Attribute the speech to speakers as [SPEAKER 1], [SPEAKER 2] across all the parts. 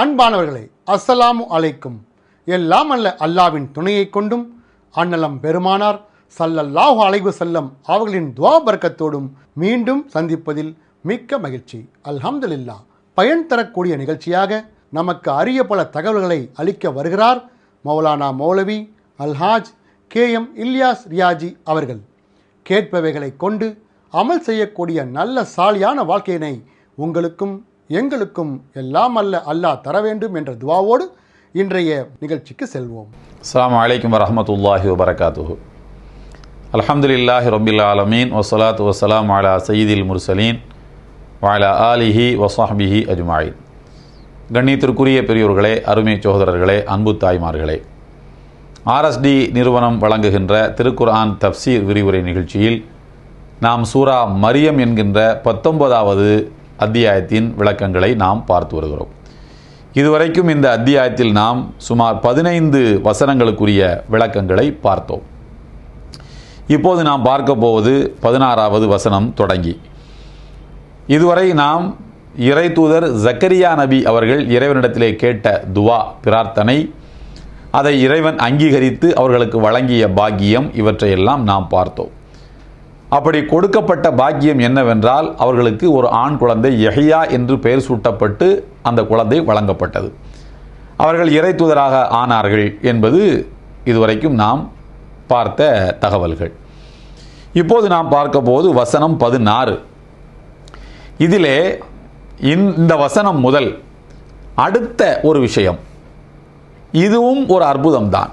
[SPEAKER 1] அன்பானவர்களே அஸ்ஸலாமு அலைக்கும். எல்லாம் அல்ல அல்லாவின் துணையை கொண்டும் அன்னலம் பெருமானார் சல்லல்லாஹு அலைவு செல்லம் அவர்களின் துவாபர்க்கத்தோடும் மீண்டும் சந்திப்பதில் மிக்க மகிழ்ச்சி. அல்ஹம்துலில்லா. பயன் தரக்கூடிய நிகழ்ச்சியாக நமக்கு அரிய பல தகவல்களை அளிக்க வருகிறார் மௌலானா மௌலவி அல்ஹாஜ் கே எம் இல்யாஸ் ரியாஜி அவர்கள். கேட்பவைகளை கொண்டு அமல் செய்யக்கூடிய நல்ல சாலியான வாழ்க்கையினை உங்களுக்கும் எங்களுக்கும் எல்லாம் அல்ல அல்லாஹ் தர வேண்டும் என்ற துவாவோடு இன்றைய நிகழ்ச்சிக்கு செல்வோம்.
[SPEAKER 2] அஸ்ஸலாமு அலைக்கும் வரஹமத்துல்லாஹி வபரகாத்துஹு. அல்ஹம்துலில்லாஹி ரபில் ஆலமீன் வசலாத்து வசலாம் அலா சயீதில் முர்சலீன் வாலா ஆலிஹி வசாஹிஹி அஜ்மாயின். கண்ணியத்திற்குரிய பெரியோர்களே அருமை சகோதரர்களே அன்பு தாய்மார்களே ஆர்எஸ்டி நிறுவனம் வழங்குகின்ற திருக்குர்ஆன் தப்சீர் விரிவுரை நிகழ்ச்சியில் நாம் சூரா மரியம் என்கின்ற பத்தொன்பதாவது அத்தியாயத்தின் விளக்கங்களை நாம் பார்த்து வருகிறோம். இதுவரைக்கும் இந்த அத்தியாயத்தில் நாம் சுமார் பதினைந்து வசனங்களுக்குரிய விளக்கங்களை பார்த்தோம். இப்போது நாம் பார்க்க போவது பதினாறாவது வசனம் தொடங்கி. இதுவரை நாம் இறை தூதர் ஜக்கரியா நபி அவர்கள் இறைவனிடத்திலே கேட்ட துவா பிரார்த்தனை அதை இறைவன் அங்கீகரித்து அவர்களுக்கு வழங்கிய பாக்கியம் இவற்றையெல்லாம் நாம் பார்த்தோம். அப்படி கொடுக்கப்பட்ட பாக்கியம் என்னவென்றால் அவர்களுக்கு ஒரு ஆண் குழந்தை எஹியா என்று பெயர் சூட்டப்பட்டு அந்த குழந்தை வழங்கப்பட்டது. அவர்கள் இறை தூதராக ஆனார்கள் என்பது இதுவரைக்கும் நாம் பார்த்த தகவல்கள். இப்போது நாம் பார்க்க போது வசனம் பதினாறு. இதிலே இந்த வசனம் முதல் அடுத்த ஒரு விஷயம். இதுவும் ஒரு அற்புதம்தான்.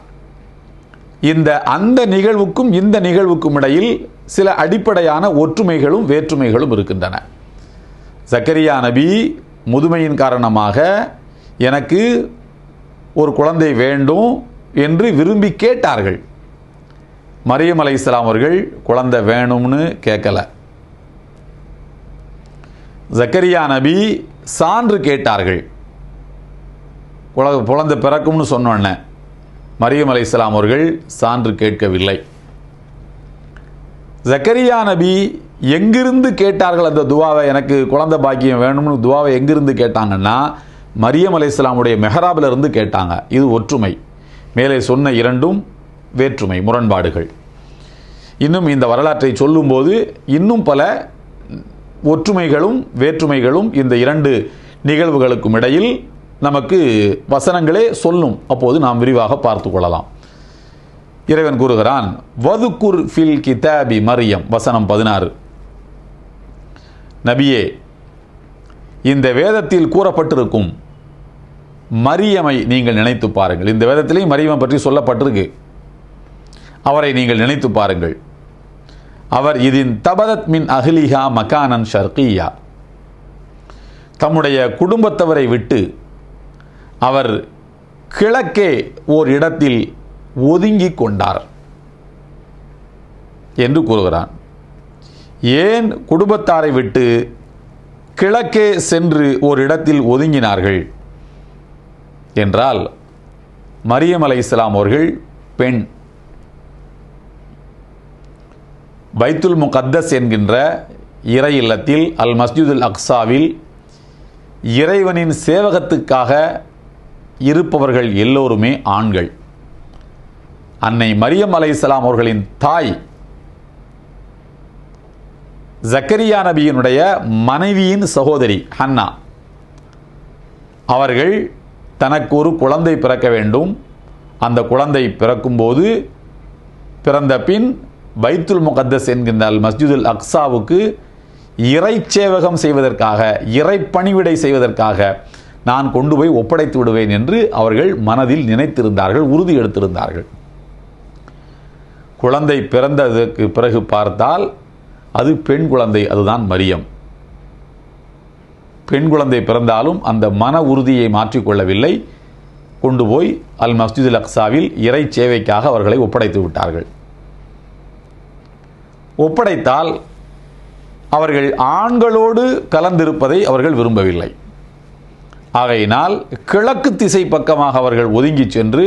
[SPEAKER 2] இந்த அந்த நிகழ்வுக்கும் இந்த நிகழ்வுக்கும் இடையில் சில அடிப்படையான ஒற்றுமைகளும் வேற்றுமைகளும் இருக்கின்றன. சக்கரியா நபி முதுமையின் காரணமாக எனக்கு ஒரு குழந்தை வேண்டும் என்று விரும்பி கேட்டார்கள். மரியம் அலை இஸ்லாம் அவர்கள் குழந்தை வேணும்னு கேட்கல. ஜக்கரியா நபி சான்று கேட்டார்கள். குழ- குழந்தை பிறக்கும்னு சொன்னோன்ன மரியம் அலை இஸ்லாம் அவர்கள் சான்று கேட்கவில்லை. ஜக்கரியா நபி எங்கிருந்து கேட்டார்கள் அந்த துவாவை? எனக்கு குழந்தை பாக்கியம் வேணும்னு துவாவை எங்கிருந்து கேட்டாங்கன்னா மரியம் அலை இஸ்லாமுடைய மெஹராபில் இருந்து கேட்டாங்க. இது ஒற்றுமை. மேலே சொன்ன இரண்டும் வேற்றுமை முரண்பாடுகள். இன்னும் இந்த வரலாற்றை சொல்லும்போது இன்னும் பல ஒற்றுமைகளும் வேற்றுமைகளும் இந்த இரண்டு நிகழ்வுகளுக்கும் இடையில் நமக்கு வசனங்களே சொல்லும். அப்போது நாம் விரிவாக பார்த்து கொள்ளலாம். இறைவன் கூறுகிறான் வதுக்குர் ஃபில் கிதாபி மரியம். வசனம் பதினாறு. நபியே இந்த வேதத்தில் கூறப்பட்டிருக்கும் மரியமை நீங்கள் நினைத்து பாருங்கள். இந்த வேதத்திலேயும் மரியமை பற்றி சொல்லப்பட்டிருக்கு. அவரை நீங்கள் நினைத்து பாருங்கள். அவர் இதின் தபதத் மின் அஹ்லிஹா மகானன் ஷர்கியா. தம்முடைய குடும்பத்தவரை விட்டு அவர் கிழக்கே ஓர் இடத்தில் ஒதுங்கிக் கொண்டார் என்று கூறுகிறான். ஏன் குடும்பத்தாரை விட்டு கிழக்கே சென்று ஒரு இடத்தில் ஒதுங்கினார்கள்? என்றால் மரியம் அலை இஸ்லாம் அவர்கள் பெண். பைத்துல் முகத்தஸ் என்கின்ற இறை இல்லத்தில் அல் மஸ்ஜிதுல் அக்ஸாவில் இறைவனின் சேவகத்துக்காக இருப்பவர்கள் எல்லோருமே ஆண்கள். அன்னை மரியம் அலைஹிஸ்ஸலாம் அவர்களின் தாய். ஜக்கரியா நபியினுடைய மனைவியின் சகோதரி ஹன்னா. அவர்கள் தனக்கு ஒரு குழந்தை பிறக்க வேண்டும். அந்த குழந்தை பிறக்கும்போது பிறந்த பின் பைத்துல் முகத்தஸ் என்கின்ற அல் மஸ்ஜிதுல் அக்ஸாவுக்கு இறை சேவகம் செய்வதற்காக இறை பணிவிடை செய்வதற்காக நான் கொண்டு போய் ஒப்படைத்து விடுவேன் என்று அவர்கள் மனதில் நினைத்திருந்தார்கள் உறுதி எடுத்திருந்தார்கள். குழந்தை பிறந்ததற்கு பிறகு பார்த்தால் அது பெண் குழந்தை அதுதான் மரியம். பெண் குழந்தை பிறந்தாலும் அந்த மன உறுதியை மாற்றிக்கொள்ளவில்லை கொண்டு போய் அல் மஸ்ஜிதுல் அக்சாவில் இறை சேவைக்காக அவர்களை ஒப்படைத்து விட்டார்கள். ஒப்படைத்தால் அவர்கள் ஆண்களோடு கலந்திருப்பதை அவர்கள் விரும்பவில்லை. ஆகையினால் கிழக்கு திசை பக்கமாக அவர்கள் ஒதுங்கி சென்று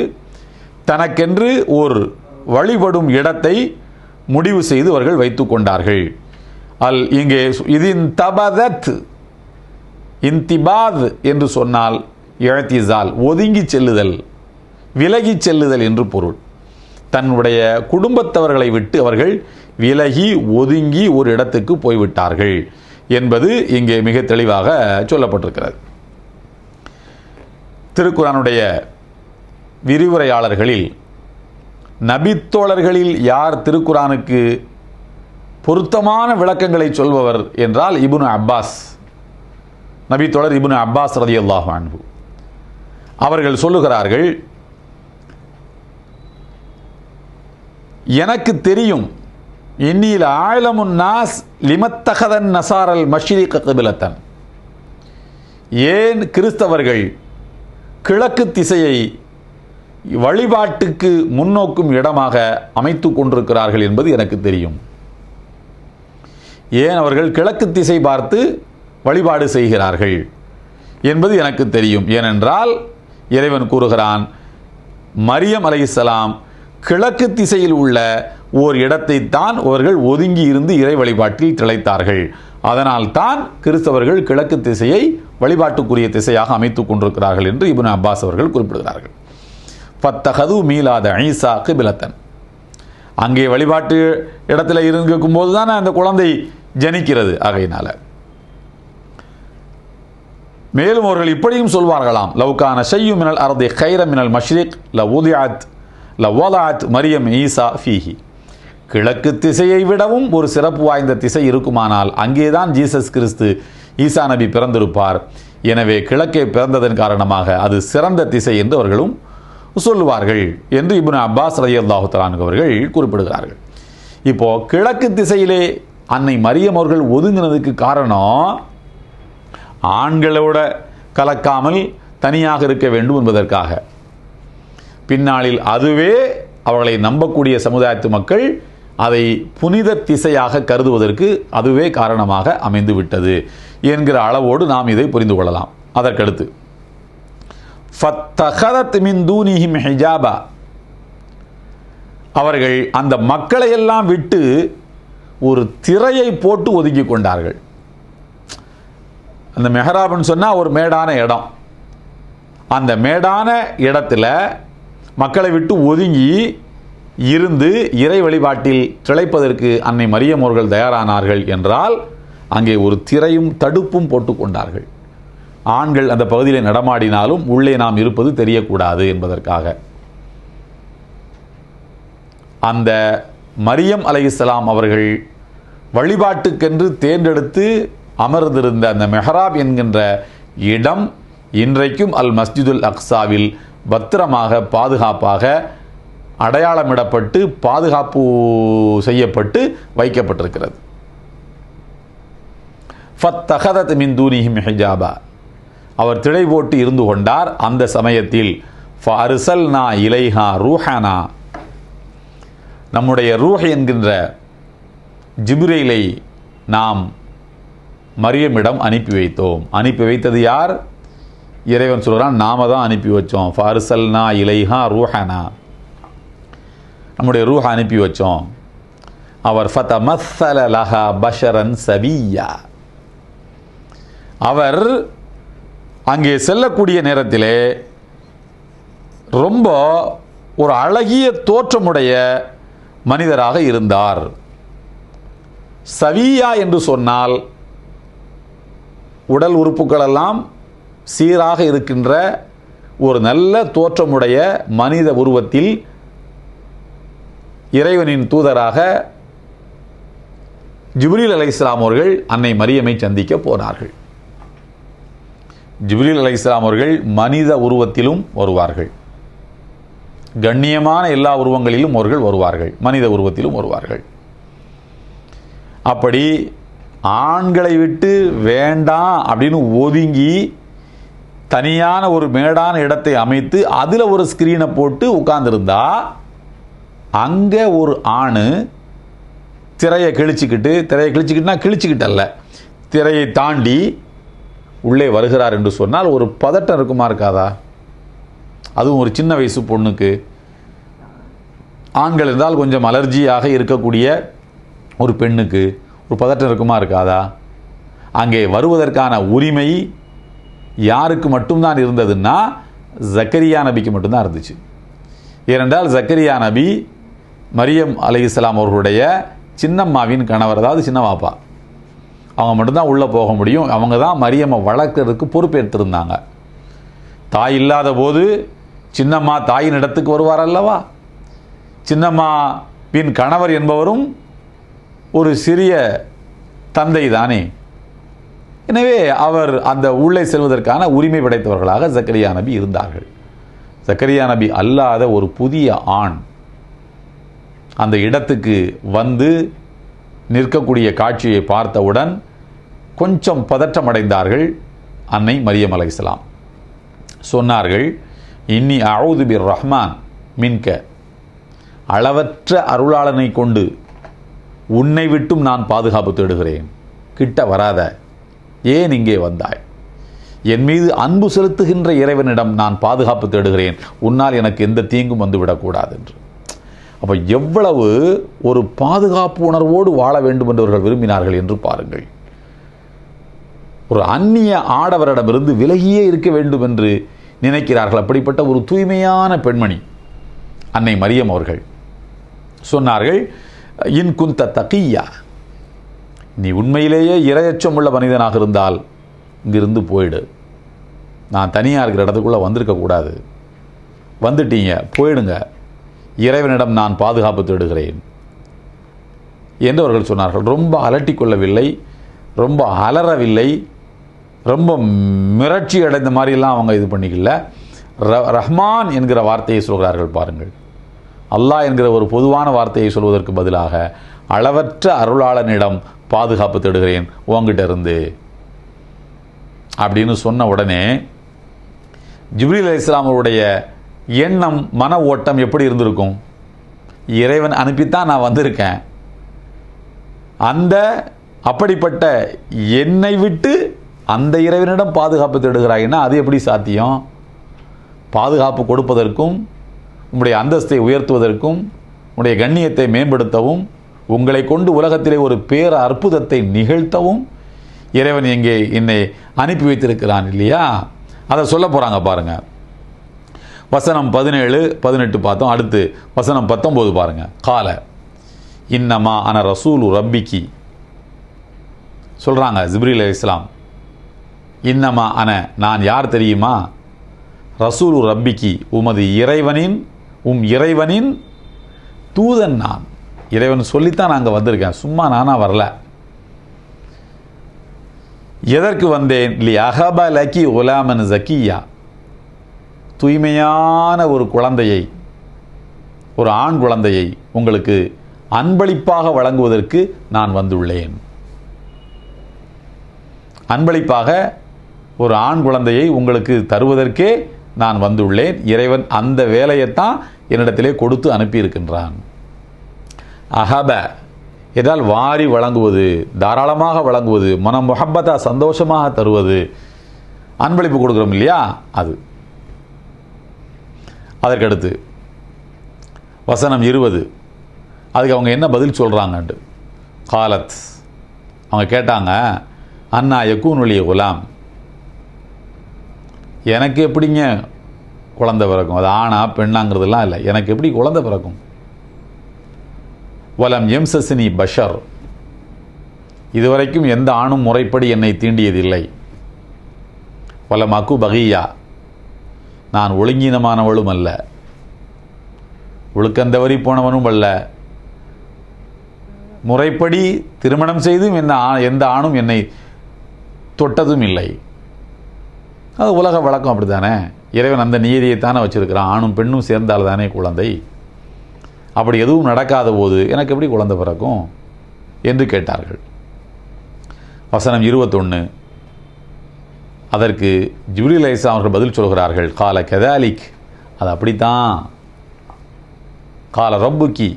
[SPEAKER 2] தனக்கென்று ஒரு வழிபடும் இடத்தை முடிவு செய்து அவர்கள் வைத்து கொண்டார்கள். அல் இங்கே இதின் தபதத் இன்திபாத் என்று சொன்னால் இழத்திசால் ஒதுங்கி செல்லுதல் விலகிச் செல்லுதல் என்று பொருள். தன்னுடைய குடும்பத்தவர்களை விட்டு அவர்கள் விலகி ஒதுங்கி ஒரு இடத்துக்கு போய்விட்டார்கள் என்பது இங்கே மிக தெளிவாக சொல்லப்பட்டிருக்கிறது. திருக்குறானுடைய விரிவுரையாளர்களில் நபித்தோழர்களில் யார் திருக்குரானுக்கு பொருத்தமான விளக்கங்களை சொல்பவர் என்றால் இபுனு அப்பாஸ். நபித்தோழர் இபுனு அப்பாஸ் ரதியல்லாஹு அன்பு அவர்கள் சொல்லுகிறார்கள் எனக்கு தெரியும் இன்னில் ஆழமுன் நாஸ் லிமத்தகதன் நசாரல் மஷிதி கபிலத்தன். ஏன் கிறிஸ்தவர்கள் கிழக்கு திசையை வழிபாட்டுக்கு முன்னோக்கும் இடமாக அமைத்து கொண்டிருக்கிறார்கள் என்பது எனக்கு தெரியும். ஏன் அவர்கள் கிழக்கு திசை பார்த்து வழிபாடு செய்கிறார்கள் என்பது எனக்கு தெரியும். ஏனென்றால் இறைவன் கூறுகிறான் மரியம் அலைஹிஸ்ஸலாம் கிழக்கு திசையில் உள்ள ஓர் இடத்தை தான் அவர்கள் ஒதுங்கி இருந்து இறை வழிபாட்டில் திளைத்தார்கள். அதனால் தான் கிறிஸ்தவர்கள் கிழக்கு திசையை வழிபாட்டுக்குரிய திசையாக அமைத்துக் கொண்டிருக்கிறார்கள் என்று இப்னு அப்பாஸ் அவர்கள் குறிப்பிடுகிறார்கள். ஃபத்தகது மீலாத ஈசா கிபிலத்தன் அங்கே வழிபாட்டு இடத்துல இருக்கும் போது தான் அந்த குழந்தை ஜனிக்கிறது ஆகையினால. மேலும் அவர்கள் இப்படியும் சொல்வார்களாம். லவ்கான ஷையு மினல் அர்தி கைர மினல் மஷ்ரிக் ல உதியாத் ல ஓலாத் மரியம் ஈசா ஃபீஹி. கிழக்கு திசையை விடவும் ஒரு சிறப்பு வாய்ந்த திசை இருக்குமானால் அங்கேதான் ஜீசஸ் கிறிஸ்து ஈசா நபி பிறந்திருப்பார். எனவே கிழக்கே பிறந்ததன் காரணமாக அது சிறந்த திசை என்று அவர்களும் சொல்லுவார்கள் என்று இபுன் அப்பாஸ் ரதி அல்லாஹு அவர்கள் குறிப்பிடுகிறார்கள். இப்போ கிழக்கு திசையிலே அன்னை மரியம் அவர்கள் ஒதுங்கினதுக்கு காரணம் ஆண்களோட கலக்காமல் தனியாக இருக்க வேண்டும் என்பதற்காக. பின்னாளில் அதுவே அவர்களை நம்பக்கூடிய சமுதாயத்து மக்கள் அதை புனித திசையாக கருதுவதற்கு அதுவே காரணமாக அமைந்து விட்டது என்கிற அளவோடு நாம் இதை புரிந்து கொள்ளலாம். அதற்கடுத்து. ஃபத்தகதத் மின் தூனிஹிம் ஹிஜாபா. அவர்கள் அந்த மக்களை எல்லாம் விட்டு ஒரு திரையை போட்டு ஒதுக்கி கொண்டார்கள். அந்த மெஹராப்னு சொன்னால் ஒரு மேடான இடம். அந்த மேடான இடத்துல மக்களை விட்டு ஒதுங்கி இருந்து இறை வழிபாட்டில் திளைப்பதற்கு அன்னை மரியம் அவர்கள் தயாரானார்கள் என்றால் அங்கே ஒரு திரையும் தடுப்பும் போட்டுக்கொண்டார்கள் ஆண்கள் அந்த பகுதியில் நடமாடினாலும் உள்ளே நாம் இருப்பது தெரியக்கூடாது என்பதற்காக. அந்த மரியம் அலைஹிஸ்ஸலாம் அவர்கள் வழிபாட்டுக்கென்று தேர்ந்தெடுத்து அமர்ந்திருந்த அந்த மெஹராப் என்கின்ற இடம் இன்றைக்கும் அல் மஸ்ஜிதுல் அக்ஸாவில் பத்திரமாக பாதுகாப்பாக அடையாளமிடப்பட்டு பாதுகாப்பு செய்யப்பட்டு வைக்கப்பட்டிருக்கிறது. ஃபத்தகதத் மின் தூனிஹிம் ஹிஜாபா. அவர் திடை போட்டு இருந்து கொண்டார். அந்த சமயத்தில் ஃபர்சல்னா இலைஹா ரூஹானா. நம்முடைய ரூஹ் என்கின்ற ஜிப்ரீலை நாம் மரியமிடம் அனுப்பி வைத்தோம். அனுப்பி வைத்தது யார்? இறைவன் சொல்கிறான் நாம தான் அனுப்பி வச்சோம். ஃபாரிசல்னா இலைஹா ரூஹானா. நம்முடைய ரூஹ அனுப்பி வச்சோம். அவர் ஃபதமஸ்ஸல லஹா பஷரன் சவியா அவர் அங்கே செல்லக்கூடிய நேரத்திலே ரொம்ப ஒரு அழகிய தோற்றமுடைய மனிதராக இருந்தார். சவியா என்று சொன்னால் உடல் உறுப்புகளெல்லாம் சீராக இருக்கின்ற ஒரு நல்ல தோற்றமுடைய மனித உருவத்தில் இறைவனின் தூதராக ஜிப்ரீல் அலை இஸ்லாம் அவர்கள் அன்னை மரியமை சந்திக்க போனார்கள். ஜிப்ரீல் அலை இஸ்லாம் அவர்கள் மனித உருவத்திலும் வருவார்கள். கண்ணியமான எல்லா உருவங்களிலும் அவர்கள் வருவார்கள். மனித உருவத்திலும் வருவார்கள். அப்படி ஆண்களை விட்டு வேண்டாம் அப்படின்னு ஒதுங்கி தனியான ஒரு மேடான இடத்தை அமைத்து அதில் ஒரு ஸ்க்ரீனை போட்டு உட்கார்ந்துருந்தா அங்கே ஒரு ஆண் திரையை கிழிச்சிக்கிட்டு திரையை கிழிச்சிக்கிட்டுனா கிழிச்சிக்கிட்டல்ல. திரையை தாண்டி உள்ளே வருகிறார் என்று சொன்னால் ஒரு பதட்டம் இருக்குமா இருக்காதா? அதுவும் ஒரு சின்ன வயசு பொண்ணுக்கு. ஆண்கள் இருந்தால் கொஞ்சம் அலர்ஜியாக இருக்கக்கூடிய ஒரு பெண்ணுக்கு ஒரு பதட்டம் இருக்குமா இருக்காதா? அங்கே வருவதற்கான உரிமை யாருக்கு மட்டும்தான் இருந்ததுன்னா ஜக்கரியா நபிக்கு மட்டும்தான் இருந்துச்சு. ஏனென்றால் ஜக்கரியா நபி மரியம் அலைஹிஸ்ஸலாம் அவர்களுடைய சின்னம்மாவின் கணவர் அதாவது சின்ன வாப்பா அவங்க மட்டும்தான் உள்ளே போக முடியும். அவங்க தான் மரியம்மை வளர்க்குறதுக்கு பொறுப்பேற்றிருந்தாங்க. தாய் இல்லாத போது சின்னம்மா தாயின் இடத்துக்கு வருவார் அல்லவா? சின்னம்மாவின் கணவர் என்பவரும் ஒரு சிறிய தந்தை தானே எனவே அவர் அந்த உள்ளே செல்வதற்கான உரிமை படைத்தவர்களாக ஜக்கரியா நபி இருந்தார்கள். ஜக்கரியா நபி அல்லாத ஒரு புதிய ஆண் அந்த இடத்துக்கு வந்து நிற்கக்கூடிய காட்சியை பார்த்தவுடன் கொஞ்சம் பதற்றம் அடைந்தார்கள் அன்னை மரியம் இஸ்லாம் சொன்னார்கள் இன்னி அவுது பிர் ரஹ்மான் மின்க. அளவற்ற அருளாளனை கொண்டு உன்னை விட்டும் நான் பாதுகாப்பு தேடுகிறேன். கிட்ட வராத ஏன் இங்கே வந்தாய்? என் மீது அன்பு செலுத்துகின்ற இறைவனிடம் நான் பாதுகாப்பு தேடுகிறேன். உன்னால் எனக்கு எந்த தீங்கும் வந்துவிடக்கூடாது என்று. அப்போ எவ்வளவு ஒரு பாதுகாப்பு உணர்வோடு வாழ வேண்டும் என்றவர்கள் விரும்பினார்கள் என்று பாருங்கள். ஒரு அந்நிய ஆடவரிடமிருந்து விலகியே இருக்க வேண்டும் என்று நினைக்கிறார்கள். அப்படிப்பட்ட ஒரு தூய்மையான பெண்மணி அன்னை மரியம் அவர்கள். சொன்னார்கள் இன் குந்த தகியா நீ உண்மையிலேயே இரையச்சம் உள்ள மனிதனாக இருந்தால் இங்கிருந்து போயிடு. நான் தனியாக இருக்கிற இடத்துக்குள்ளே வந்திருக்கக்கூடாது. வந்துட்டீங்க போயிடுங்க. இறைவனிடம் நான் பாதுகாப்பு தேடுகிறேன். என்று அவர்கள் சொன்னார்கள். ரொம்ப அலட்டி கொள்ளவில்லை ரொம்ப அலறவில்லை ரொம்ப மிரட்சி அடைந்த மாதிரிலாம் அவங்க இது பண்ணிக்கல. ர ரஹ்மான் என்கிற வார்த்தையை சொல்கிறார்கள் பாருங்கள். அல்லாஹ் என்கிற ஒரு பொதுவான வார்த்தையை சொல்வதற்கு பதிலாக அளவற்ற அருளாளனிடம் பாதுகாப்பு தேடுகிறேன் உங்ககிட்ட இருந்து. அப்படின்னு சொன்ன உடனே ஜிப்ரீல் அலி இஸ்லாமருடைய எண்ணம் மன ஓட்டம் எப்படி இருந்திருக்கும்? இறைவன் அனுப்பித்தான் நான் வந்திருக்கேன். அந்த அப்படிப்பட்ட என்னை விட்டு அந்த இறைவனிடம் பாதுகாப்பு தேடுகிறாய்னா அது எப்படி சாத்தியம்? பாதுகாப்பு கொடுப்பதற்கும் உங்களுடைய அந்தஸ்தை உயர்த்துவதற்கும் உங்களுடைய கண்ணியத்தை மேம்படுத்தவும் உங்களை கொண்டு உலகத்திலே ஒரு பேர அற்புதத்தை நிகழ்த்தவும் இறைவன் எங்கே என்னை அனுப்பி வைத்திருக்கிறான் இல்லையா? அதை சொல்ல போகிறாங்க பாருங்கள் வசனம் பதினேழு பதினெட்டு பார்த்தோம். அடுத்து வசனம் பத்தொம்போது பாருங்கள் கால இன்னமா அன ரசூலு ரப்பிக்கு. சொல்கிறாங்க ஜிப்ரீல் இஸ்லாம் இன்னமா அன நான் யார் தெரியுமா? ரசூலு ரப்பிக்கு உமது இறைவனின் உம் இறைவனின் தூதன் நான். இறைவன் சொல்லித்தான் நாங்கள் வந்திருக்கேன். சும்மா நானாக வரல. எதற்கு வந்தேன்? லி அஹப லக்கி உலாமன் ஜக்கியா. தூய்மையான ஒரு குழந்தையை ஒரு ஆண் குழந்தையை உங்களுக்கு அன்பளிப்பாக வழங்குவதற்கு நான் வந்துள்ளேன். அன்பளிப்பாக ஒரு ஆண் குழந்தையை உங்களுக்கு தருவதற்கே நான் வந்துள்ளேன். இறைவன் அந்த வேலையைத்தான் என்னிடத்திலே கொடுத்து அனுப்பியிருக்கின்றான். அஹப என்றால் வாரி வழங்குவது தாராளமாக வழங்குவது மன முஹப்பத்தா சந்தோஷமாக தருவது அன்பளிப்பு கொடுக்குறோம் இல்லையா? அது. அதற்கடுத்து வசனம் இருபது. அதுக்கு அவங்க என்ன பதில் சொல்கிறாங்கன்ட்டு காலத் அவங்க கேட்டாங்க அண்ணா யக்கூனுடைய குலாம். எனக்கு எப்படிங்க குழந்தை பிறக்கும்? அது ஆணா பெண்ணாங்கிறதுலாம் இல்லை. எனக்கு எப்படி குழந்தை பிறக்கும்? வலம் எம்சசினி பஷர். இதுவரைக்கும் எந்த ஆணும் முறைப்படி என்னை தீண்டியதில்லை. வலம் அக்கு பகியா. நான் ஒழுங்கீனமானவளும் அல்ல. ஒழுக்கந்தவறி போனவனும் அல்ல. முறைப்படி திருமணம் செய்தும் என்ன ஆ- எந்த ஆணும் என்னை தொட்டதும் இல்லை. அது உலக வழக்கம் அப்படித்தானே? இறைவன் அந்த நீதியைத்தானே வச்சிருக்கிறான். ஆணும் பெண்ணும் சேர்ந்தால் தானே குழந்தை? அப்படி எதுவும் நடக்காத போது எனக்கு எப்படி குழந்தை பிறக்கும்? என்று கேட்டார்கள். வசனம் இருபத்தொன்று அதற்கு ஜிப்ரீல் அவர்கள் பதில் சொல்கிறார்கள் கால கெதாலிக். அது அப்படித்தான். கால ரப்புக்கி.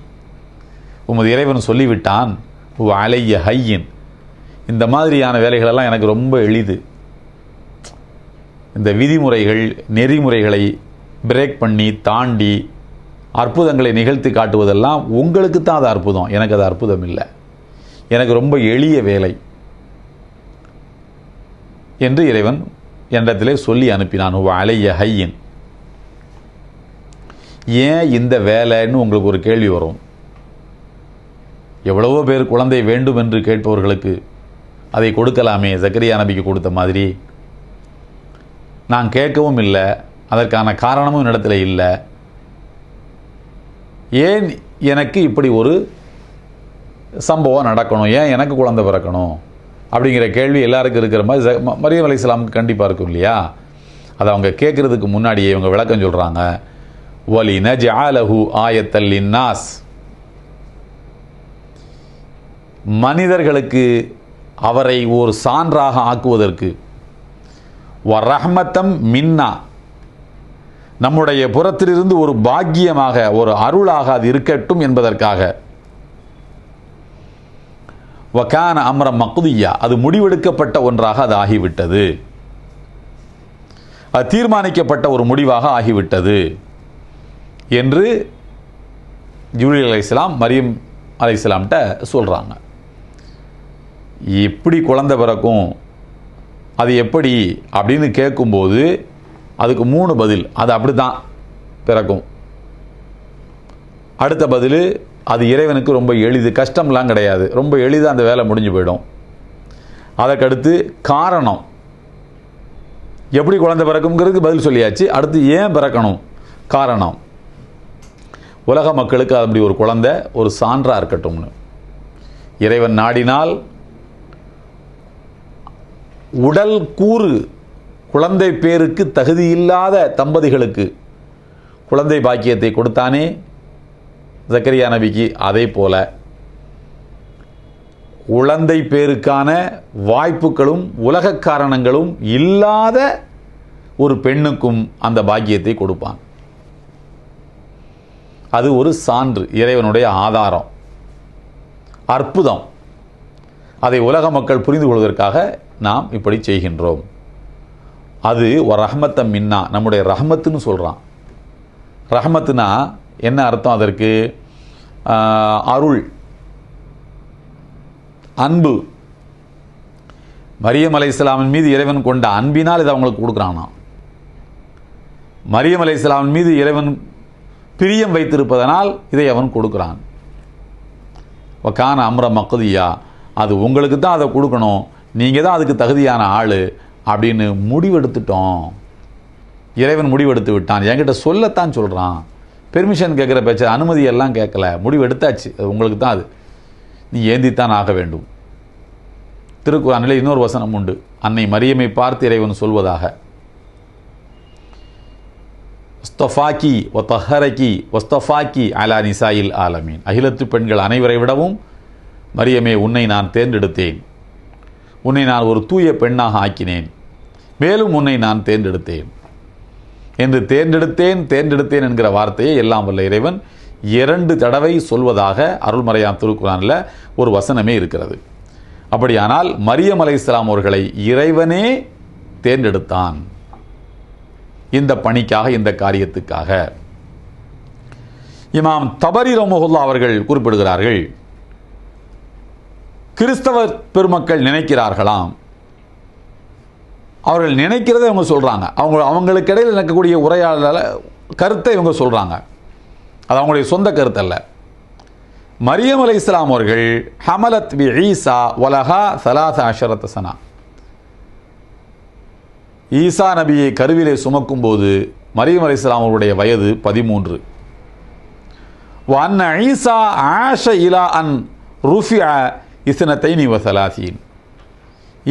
[SPEAKER 2] உமது இறைவன் சொல்லிவிட்டான் உ அலைய ஹையின். இந்த மாதிரியான வேலைகளெல்லாம் எனக்கு ரொம்ப எளிது. இந்த விதிமுறைகள் நெறிமுறைகளை பிரேக் பண்ணி தாண்டி அற்புதங்களை நிகழ்த்தி காட்டுவதெல்லாம் உங்களுக்கு தான் அது அற்புதம். எனக்கு அது அற்புதம் இல்லை. எனக்கு ரொம்ப எளிய வேலை. என்று இறைவன் என்றத்திலே சொல்லி அனுப்பினான். ஹுவ அலைய ஹையின். ஏன் இந்த வேலைன்னு உங்களுக்கு ஒரு கேள்வி வரும். எவ்வளவோ பேர் குழந்தை வேண்டும் என்று கேட்பவர்களுக்கு அதை கொடுக்கலாமே. ஜக்கரியா நபிக்கு கொடுத்த மாதிரி. நான் கேட்கவும் இல்லை. அதற்கான காரணமும் என்னிடத்துல இல்லை. ஏன் எனக்கு இப்படி ஒரு சம்பவம் நடக்கணும்? ஏன் எனக்கு குழந்தை பிறக்கணும்? அப்படிங்கிற கேள்வி எல்லாருக்கும் இருக்கிற மாதிரி ஜ- மரியம் அலி இஸ்லாமுக்கு கண்டிப்பாக இருக்கும் இல்லையா? அதை அவங்க கேட்குறதுக்கு முன்னாடியே இவங்க விளக்கம் சொல்கிறாங்க ஒலி நஜ் ஆலஹு ஆயத்தல் இன்னாஸ் மனிதர்களுக்கு அவரை ஒரு சான்றாக ஆக்குவதற்கு வ ரஹ்மத்தம் மின்னா. நம்முடைய புறத்திலிருந்து ஒரு பாக்கியமாக ஒரு அருளாக அது இருக்கட்டும் என்பதற்காக வக்கான அம்ரம் மக்குதியா அது முடிவெடுக்கப்பட்ட ஒன்றாக அது ஆகிவிட்டது. அது தீர்மானிக்கப்பட்ட ஒரு முடிவாக ஆகிவிட்டது என்று ஜூலி அலை இஸ்லாம் மரியம் அலை இஸ்லாம்கிட்ட சொல்கிறாங்க எப்படி குழந்தை பிறக்கும் அது எப்படி அப்படின்னு கேட்கும்போது அதுக்கு மூணு பதில். அது அப்படி தான் பிறக்கும். அடுத்த பதில் அது இறைவனுக்கு ரொம்ப எளிது. கஷ்டம்லாம் கிடையாது. ரொம்ப எளிதாக அந்த வேலை முடிஞ்சு போயிடும். அதற்கடுத்து காரணம். எப்படி குழந்தை பிறக்குங்கிறதுக்கு பதில் சொல்லியாச்சு. அடுத்து ஏன் பிறக்கணும்? காரணம். உலக மக்களுக்கு அப்படி ஒரு குழந்தை ஒரு சான்றாக இருக்கட்டும்னு. இறைவன் நாடினால் உடல் கூறு குழந்தை பேருக்கு தகுதியில்லாத தம்பதிகளுக்கு குழந்தை பாக்கியத்தை கொடுத்தானே ஜக்கரியா நபிக்கு அதே போல குழந்தை பேருக்கான வாய்ப்புகளும் உலக காரணங்களும் இல்லாத ஒரு பெண்ணுக்கும் அந்த பாக்கியத்தை கொடுப்பான். அது ஒரு சான்று இறைவனுடைய ஆதாரம் அற்புதம். அதை உலக மக்கள் புரிந்து கொள்வதற்காக நாம் இப்படி செய்கின்றோம். அது ஒரு ரஹமத்தம் மின்னா நம்முடைய ரஹமத்துன்னு சொல்கிறான் ரஹமத்துனா என்ன அர்த்தம் அதற்கு? ஆஹ், அருள். அன்பு. மரியம் அலை இஸ்லாமின் மீது இறைவன் கொண்ட அன்பினால் இதை அவங்களுக்கு கொடுக்குறானா? மரியம் அலை இஸ்லாமின் மீது இறைவன் பிரியம் வைத்திருப்பதனால் இதை அவன் கொடுக்குறான். கான அம்ர மக்குதியா அது உங்களுக்கு தான் அதை கொடுக்கணும். நீங்கள் தான் அதுக்கு தகுதியான ஆள் அப்படின்னு முடிவெடுத்துட்டோம். இறைவன் முடிவெடுத்து விட்டான். என்கிட்ட சொல்லத்தான் சொல்கிறான் பெர்மிஷன் கேட்குற பேச்ச அனுமதி எல்லாம் கேட்கல முடிவெடுத்தாச்சு அது உங்களுக்கு தான் அது. நீ ஏந்தித்தான் ஆக வேண்டும். திருக்குறானில் இன்னொரு வசனம் உண்டு. அன்னை மரியமை பார்த்து இறைவன் சொல்வதாக. ஒஸ்தஃபாக்கி ஒத்தஹரக்கி ஒஸ்தஃபாக்கி அலா நிசாயில் ஆலமீன். அகிலத்து பெண்கள் அனைவரை விடவும் மரியமே உன்னை நான் தேர்ந்தெடுத்தேன். உன்னை நான் ஒரு தூய பெண்ணாக ஆக்கினேன். மேலும் உன்னை நான் தேர்ந்தெடுத்தேன். என்று தேர்ந்தெடுத்தேன் தேர்ந்தெடுத்தேன் என்கிற வார்த்தையை எல்லாம் வல்ல இறைவன் இரண்டு தடவை சொல்வதாக அருள்மறையாம் திருக்குறானில் ஒரு வசனமே இருக்கிறது. அப்படியானால் மரியம் அலைஹிஸ்ஸலாம் அவர்களை இறைவனே தேர்ந்தெடுத்தான். இந்த பணிக்காக இந்த காரியத்துக்காக. இமாம் தபரி ரமஹுல்லா அவர்கள் குறிப்பிடுகிறார்கள் கிறிஸ்தவ பெருமக்கள் நினைக்கிறார்களாம் அவர்கள் நினைக்கிறதை இவங்க சொல்கிறாங்க அவங்க அவங்களுக்கு இடையில் நடக்கக்கூடிய உரையாடல கருத்தை இவங்க சொல்கிறாங்க அது அவங்களுடைய சொந்த கருத்து அல்ல. மரியம் அலை இஸ்லாம் அவர்கள் ஹமலத் பி ஈசா வலஹா சலாச அஷரத் சனா. ஈசா நபியை கருவிலே சுமக்கும்போது மரியம் அலை இஸ்லாம் அவருடைய வயது பதிமூன்று. வன்ன ஈசா ஆஷ இலா அன் ருஃபி இசனத்தை நீ வசலாசீன்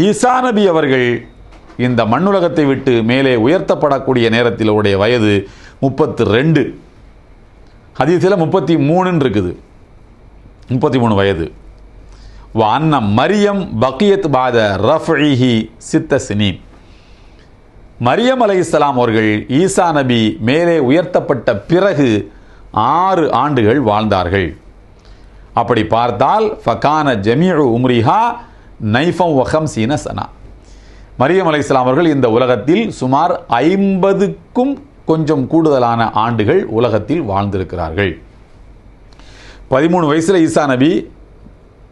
[SPEAKER 2] ஈசா நபி அவர்கள் இந்த மண்ணுலகத்தை விட்டு மேலே உயர்த்தப்படக்கூடிய நேரத்தில் அவருடைய வயது முப்பத்து ரெண்டு அதிசயில் முப்பத்தி மூணுன்னு இருக்குது. முப்பத்தி மூணு வயது அன்ன மரியம் பக்கியத் பாத ரஃப்இஹி சித்த சினீன் மரியம் அலைஹிஸ்ஸலாம் அவர்கள் ஈசா நபி மேலே உயர்த்தப்பட்ட பிறகு ஆறு ஆண்டுகள் வாழ்ந்தார்கள். அப்படி பார்த்தால் ஃபகான ஜமீஉ உம்ரிஹா நைஃபம் வஹம் சீன சனா. மரியம் அலைஹிஸ்ஸலாம் அவர்கள் இந்த உலகத்தில் சுமார் ஐம்பதுக்கும் கொஞ்சம் கூடுதலான ஆண்டுகள் உலகத்தில் வாழ்ந்திருக்கிறார்கள். பதிமூணு வயசில் ஈசா நபி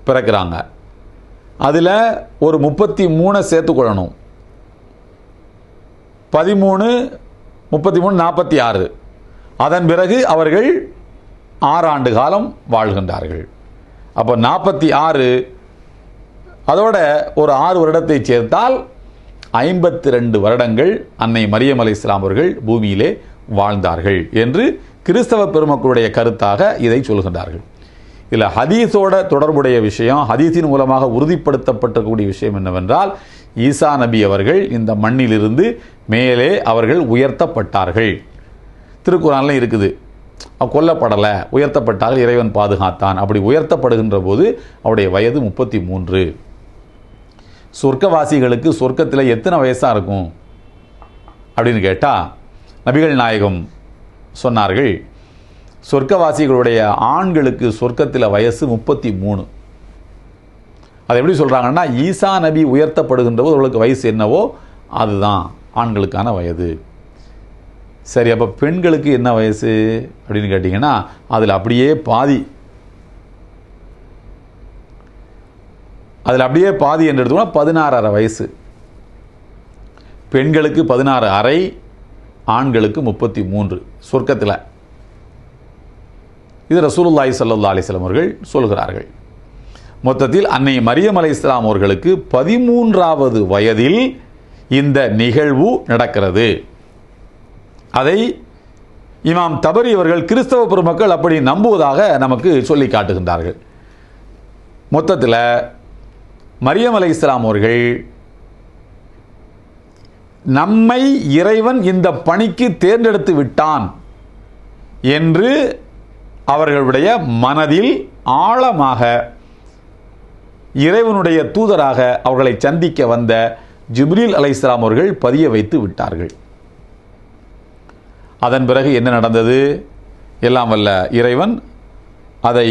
[SPEAKER 2] பிறக்கிறாங்க. அதில் ஒரு முப்பத்தி மூணை சேர்த்துக்கொள்ளணும் பதிமூணு முப்பத்தி மூணு நாற்பத்தி ஆறு. அதன் பிறகு அவர்கள் ஆறாண்டு காலம் வாழ்கின்றார்கள். அப்போ நாற்பத்தி ஆறு அதோட ஒரு ஆறு வருடத்தை சேர்த்தால் ஐம்பத்தி ரெண்டு வருடங்கள் அன்னை மரியம் அலி இஸ்லாம் அவர்கள் பூமியிலே வாழ்ந்தார்கள் என்று கிறிஸ்தவ பெருமக்களுடைய கருத்தாக இதை சொல்கின்றார்கள் இதில் ஹதீஸோட தொடர்புடைய விஷயம் ஹதீஸின் மூலமாக உறுதிப்படுத்தப்பட்டக்கூடிய விஷயம் என்னவென்றால் ஈசா நபி அவர்கள் இந்த மண்ணிலிருந்து மேலே அவர்கள் உயர்த்தப்பட்டார்கள். திருக்குறான்ல இருக்குது. கொல்லப்படலை உயர்த்தப்பட்டார்கள் இறைவன் பாதுகாத்தான். அப்படி உயர்த்தப்படுகின்ற போது அவருடைய வயது முப்பத்தி மூன்று. சொர்க்கவாசிகளுக்கு சொர்க்கத்தில் எத்தனை வயசாக இருக்கும்? அப்படின்னு கேட்டால் நபிகள் நாயகம் சொன்னார்கள் சொர்க்கவாசிகளுடைய ஆண்களுக்கு சொர்க்கத்தில் வயசு முப்பத்தி மூணு. அது எப்படி சொல்கிறாங்கன்னா ஈசா நபி உயர்த்தப்படுகின்ற அவர்களுக்கு வயசு என்னவோ அதுதான் ஆண்களுக்கான வயது. சரி அப்போ பெண்களுக்கு என்ன வயசு? அப்படின்னு கேட்டிங்கன்னா அதில் அப்படியே பாதி அதில் அப்படியே பாதி என்று எடுத்தோம்னா பதினாறரை வயசு. பெண்களுக்கு பதினாறு அரை ஆண்களுக்கு முப்பத்தி மூன்று சொர்க்கத்தில். இது ரசூலுல்லாய் சல்லா அலிஸ்லாம் அவர்கள் சொல்கிறார்கள். மொத்தத்தில் அன்னை மரியம் அலை இஸ்லாம் அவர்களுக்கு பதிமூன்றாவது வயதில் இந்த நிகழ்வு நடக்கிறது. அதை இமாம் தபரி அவர்கள் கிறிஸ்தவ பெருமக்கள் அப்படி நம்புவதாக நமக்கு சொல்லி காட்டுகின்றார்கள். மொத்தத்தில் மரியம் அலை இஸ்லாம் அவர்கள் நம்மை இறைவன் இந்த பணிக்கு தேர்ந்தெடுத்து விட்டான் என்று அவர்களுடைய மனதில் ஆழமாக இறைவனுடைய தூதராக அவர்களை சந்திக்க வந்த ஜிப்ரீல் அலைஹிஸ்ஸலாம் அவர்கள் பதிய வைத்து விட்டார்கள். அதன் பிறகு என்ன நடந்தது? எல்லாம் வல்ல இறைவன் அதை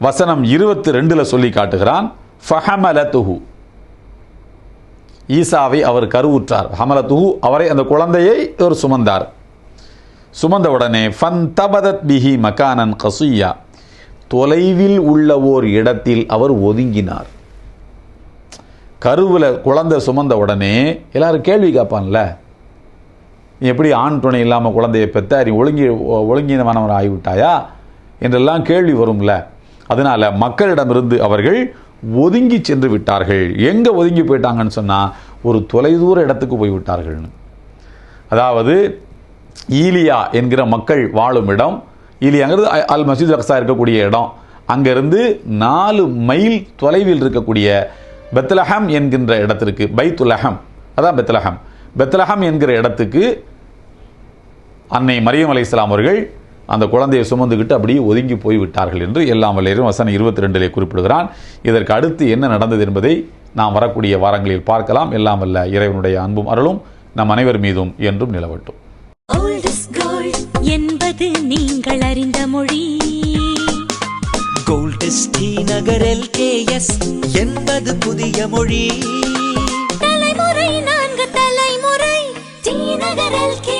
[SPEAKER 2] வசனம் இருபத்தி ரெண்டில் சொல்லி காட்டுகிறான் ஃபஹமலத்துஹு. ஈசாவை அவர் கருவுற்றார். ஹமலத்துஹு அவரை அந்த குழந்தையை இவர் சுமந்தார். சுமந்த உடனே ஃபன் தபதத் பிஹி மகானன் கசுயா. தொலைவில் உள்ள ஓர் இடத்தில் அவர் ஒதுங்கினார். கருவில் குழந்தை சுமந்த உடனே எல்லாரும் கேள்வி கேட்பான்ல நீ எப்படி ஆண் துணை இல்லாமல் குழந்தையை பெற்ற நீ ஒழுங்கி ஒழுங்கினமானவர் ஆகிவிட்டாயா என்றெல்லாம் கேள்வி வரும்ல. அதனால மக்களிடமிருந்து அவர்கள் ஒதுங்கி சென்று விட்டார்கள். எங்கே ஒதுங்கி போயிட்டாங்கன்னு சொன்னால் ஒரு தொலைதூர இடத்துக்கு போய் விட்டார்கள்னு. அதாவது ஈலியா என்கிற மக்கள் வாழும் இடம் ஈலியாங்கிறது அல் மசீத் அக்ஸா இருக்கக்கூடிய இடம். அங்கேருந்து நாலு மைல் தொலைவில் இருக்கக்கூடிய பெத்லஹம் என்கின்ற இடத்திற்கு பைத்துலஹம் அதான் பெத்லஹம். பெத்லஹம் என்கிற இடத்துக்கு அன்னை மரியம் அலைஹிஸ்ஸலாம் அவர்கள் அந்த குழந்தையை சுமந்துக்கிட்டு அப்படியே ஒதுங்கி போய் விட்டார்கள் என்று எல்லாம் வல்லையரும் வசனம் இருபத்தி ரெண்டிலே குறிப்பிடுகிறான். இதற்கு அடுத்து என்ன நடந்தது என்பதை நாம் வரக்கூடிய வாரங்களில் பார்க்கலாம். எல்லாம் வல்ல இறைவனுடைய அன்பும் அருளும் நம் அனைவர் மீதும் என்றும் நிலவட்டும்.
[SPEAKER 3] என்பது நீங்கள் அறிந்த மொழி.
[SPEAKER 4] கோல்டஸ் டி நகர் எல்கேஎஸ் என்பது புதிய மொழி.
[SPEAKER 3] தலைமுறை நான்கு தலைமுறை டி நகர் LKS.